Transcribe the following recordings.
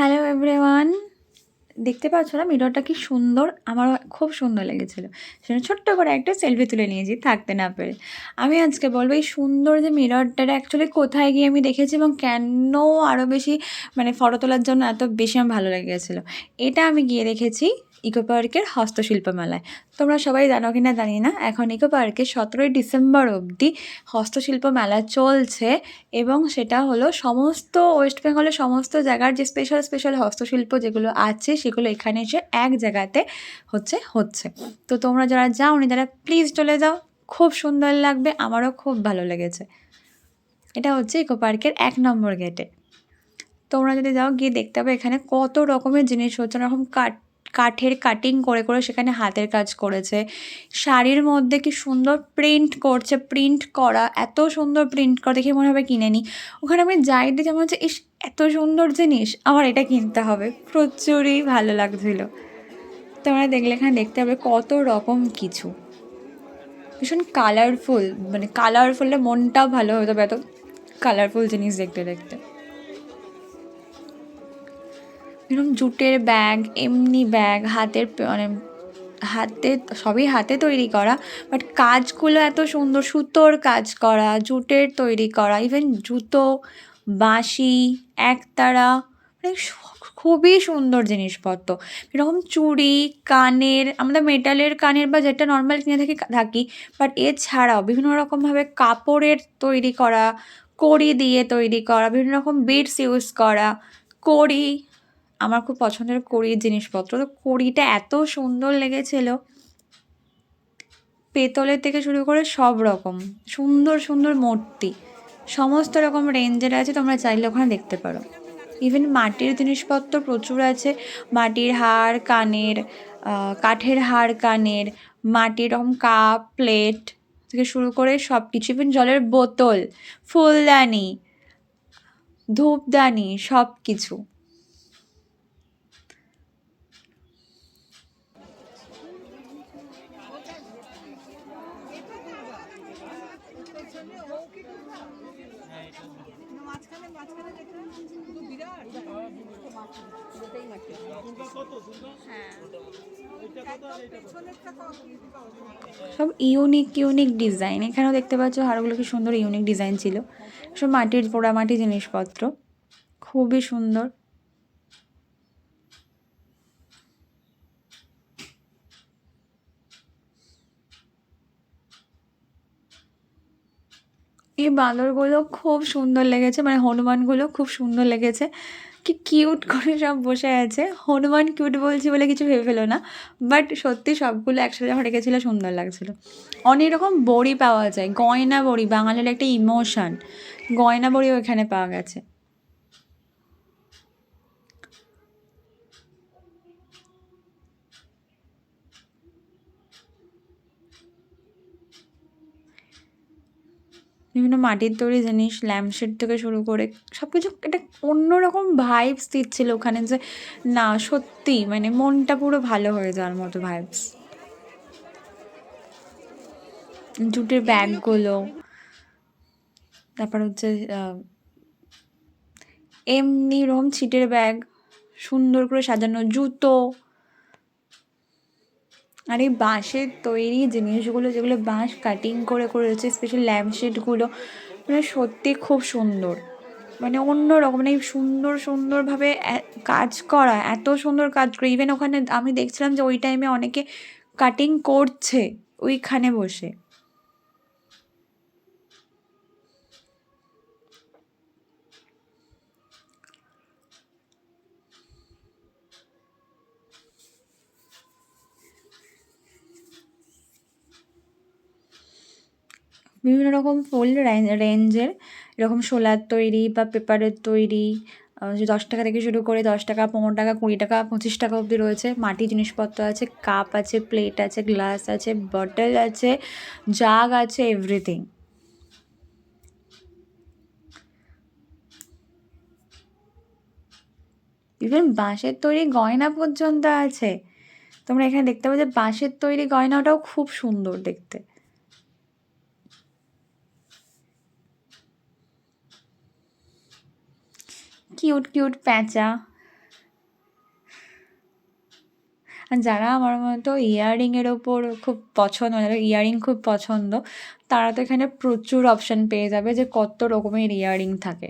Hello everyone দেখতে পাচ্ছ না? মিররটা কি সুন্দর? আমার খুব সুন্দর লেগেছিল। সেজন্য ছোট্ট করে একটা সেলফি তুলে নিয়েছি, থাকতে না পেরে। আমি আজকে বলব এই সুন্দর যে মিররটা অ্যাকচুয়ালি কোথায় গিয়ে আমি দেখেছি এবং কেন আরও বেশি মানে ফটো তোলার জন্য এত বেশি আমার ভালো লেগেছিলো। এটা আমি গিয়ে দেখেছি। ইকো পার্কের হস্তশিল্প মেলায়। তোমরা সবাই জানো কি না জানি না, এখন ইকো পার্কে সতেরোই ডিসেম্বর অবধি হস্তশিল্প মেলা চলছে এবং সেটা হলো সমস্ত ওয়েস্ট বেঙ্গলের সমস্ত জায়গার যে স্পেশাল স্পেশাল হস্তশিল্প যেগুলো আছে সেগুলো এখানে এসে এক জায়গাতে হচ্ছে হচ্ছে। তো তোমরা যারা যাও নি, তারা প্লিজ চলে যাও। খুব সুন্দর লাগবে, আমারও খুব ভালো লেগেছে। এটা হচ্ছে ইকো পার্কের এক নম্বর গেটে তোমরা যদি যাও, গিয়ে দেখতে পাবে এখানে কত রকমের জিনিস হচ্ছে রকম কাঠ কাঠের কাটিং করে করে সেখানে হাতের কাজ করেছে। শাড়ির মধ্যে কি সুন্দর প্রিন্ট করছে প্রিন্ট করা, এত সুন্দর প্রিন্ট করা দেখে মনে হবে কিনে নিই ওখানে আমি যাই দিয়ে যেমন হচ্ছে, ইস, এত সুন্দর জিনিস, আমার এটা কিনতে হবে। প্রচুরই ভালো লাগছিল। তোমরা দেখলে এখানে দেখতে হবে কত রকম কিছু। ভীষণ কালারফুল মানে কালারফুললে মনটাও ভালো হয়ে যাবে এত কালারফুল জিনিস দেখতে দেখতে। এরকম জুটের ব্যাগ, এমনি ব্যাগ, হাতের মানে হাতে, সবই হাতে তৈরি করা বাট কাজগুলো এত সুন্দর, সুতোর কাজ করা, জুটের তৈরি করা ইভেন জুতো, বাঁশি, একতারা মানে খুবই সুন্দর জিনিসপত্র। এরকম চুড়ি, কানের আমরা মেটালের কানের বা যেটা নর্মাল কিনে থাকি থাকি বাট এছাড়াও বিভিন্ন রকমভাবে কাপড়ের তৈরি করা, কড়ি দিয়ে তৈরি করা, বিভিন্ন রকম বিটস ইউজ করা, কড়ি আমার খুব পছন্দের কড়ির জিনিসপত্র। তো কড়িটা এত সুন্দর লেগেছিল। পেতলের থেকে শুরু করে সব রকম, সুন্দর সুন্দর মূর্তি, সমস্ত রকম রেঞ্জের আছে, তোমরা চাইলে ওখানে দেখতে পারো। ইভেন মাটির জিনিসপত্র প্রচুর আছে, মাটির হাড় কানের কাঠের হাড় কানের, মাটির রকম কাপ প্লেট থেকে শুরু করে সব কিছু ইভেন জলের বোতল, ফুলদানি, ধূপদানি সব কিছু সব ইউনিক ইউনিক ডিজাইন এখানেও দেখতে পাচ্ছ হারগুলো কি সুন্দর ইউনিক ডিজাইন ছিল। সব মাটির পোড়ামাটি জিনিসপত্র। খুবই সুন্দর। এই বাঁদরগুলো খুব সুন্দর লেগেছে মানে হনুমানগুলো খুব সুন্দর লেগেছে। কি কিউট করে সব বসে আছে। হনুমান কিউট বলছি বলে কিছু ভেবে ফেলো না বাট সত্যি সবগুলো একসাথে যখন রেখেছিলো সুন্দর লাগছিল। অনেক রকম বড়ি পাওয়া যায়, গয়না বড়ি, বাঙালির একটা ইমোশান গয়না বড়ি এখানে পাওয়া গেছে। বিভিন্ন মাটির তৈরি জিনিস ল্যাম্পশেড থেকে শুরু করে সব কিছু একটা অন্যরকম ভাইবস দিচ্ছিল ওখানে যে, না, সত্যি মানে মনটা পুরো ভালো হয়ে যাওয়ার মতো ভাইবস জুটের ব্যাগগুলো। তারপর হচ্ছে এমনি রকম ছিটের ব্যাগ, সুন্দর করে সাজানো জুতো। আর এই বাঁশের তৈরি জিনিসগুলো যেগুলো বাঁশ কাটিং করে করেছে স্পেশাল ল্যাম্পশেডগুলো মানে সত্যি খুব সুন্দর। মানে অন্য রকম মানে সুন্দর, সুন্দরভাবে কাজ করা, এত সুন্দর কাজ করে। ইভেন ওখানে আমি দেখছিলাম যে ওই টাইমে অনেকে কাটিং করছে, ওইখানে বসে। বিভিন্ন রকম ফুল রেঞ্জের এরকম শোলার তৈরি বা পেপারের তৈরি দশ টাকা থেকে শুরু করে দশ টাকা, পনেরো টাকা, কুড়ি টাকা, পঁচিশ টাকা অবধি রয়েছে। মাটির জিনিসপত্র আছে কাপ আছে প্লেট আছে গ্লাস আছে বটল আছে জাগ আছে এভরিথিং ইভেন বাঁশের তৈরি গয়না পর্যন্ত আছে। তোমরা এখানে দেখতে পাবে যে বাঁশের তৈরি গয়নাটাও খুব সুন্দর দেখতে। কিউট কিউট প্যাঁচা। যারা আমার মতো ইয়াররিংয়ের ওপর খুব পছন্দ হয় ইয়াররিং খুব পছন্দ, তারা তো এখানে প্রচুর অপশান পেয়ে যাবে যে কত রকমের ইয়াররিং থাকে।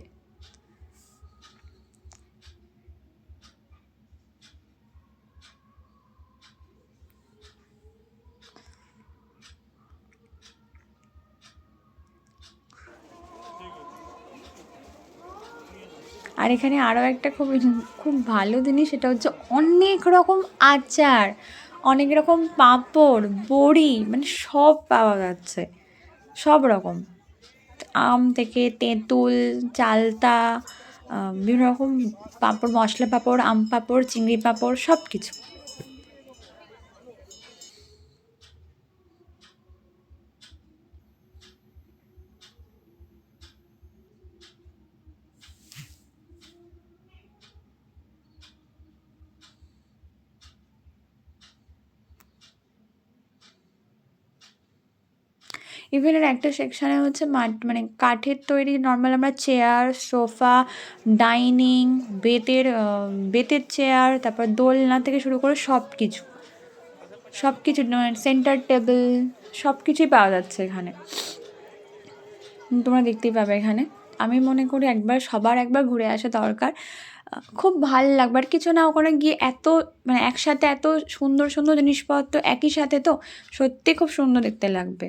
আর এখানে আরও একটা খুব খুব ভালো জিনিস, সেটা হচ্ছে অনেক রকম আচার, অনেক রকম পাঁপড়, বড়ি মানে সব পাওয়া যাচ্ছে, সব রকম। আম থেকে তেঁতুল, চালতা বিভিন্ন রকম পাঁপড়, মশলা পাঁপড়, আম পাঁপড়, চিংড়ি পাঁপড় সব কিছু ইভেন এর একটা সেকশানে হচ্ছে মাট মানে কাঠের তৈরি নর্মাল আমরা চেয়ার সোফা ডাইনিং বেতের বেতের চেয়ার তারপর দোলনা থেকে শুরু করে সব কিছু সব কিছু সেন্টার টেবিল সব কিছুই পাওয়া যাচ্ছে এখানে। তোমরা দেখতেই পাবে এখানে। আমি মনে করি একবার, সবার একবার ঘুরে আসা দরকার। খুব ভালো লাগবে। আর কিছু না, ওখানে গিয়ে এত মানে একসাথে এত সুন্দর সুন্দর জিনিসপত্র, একই সাথে তো সত্যি খুব সুন্দর দেখতে লাগবে।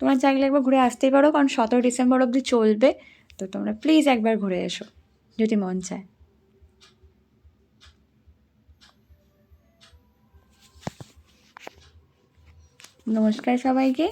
তোমরা চাইলে একবার ঘুরে আসতেই পারো, কারণ সতেরো ডিসেম্বর অবধি চলবে। তো তোমরা প্লিজ একবার ঘুরে এসো, যদি মন চায়। নমস্কার সবাইকে।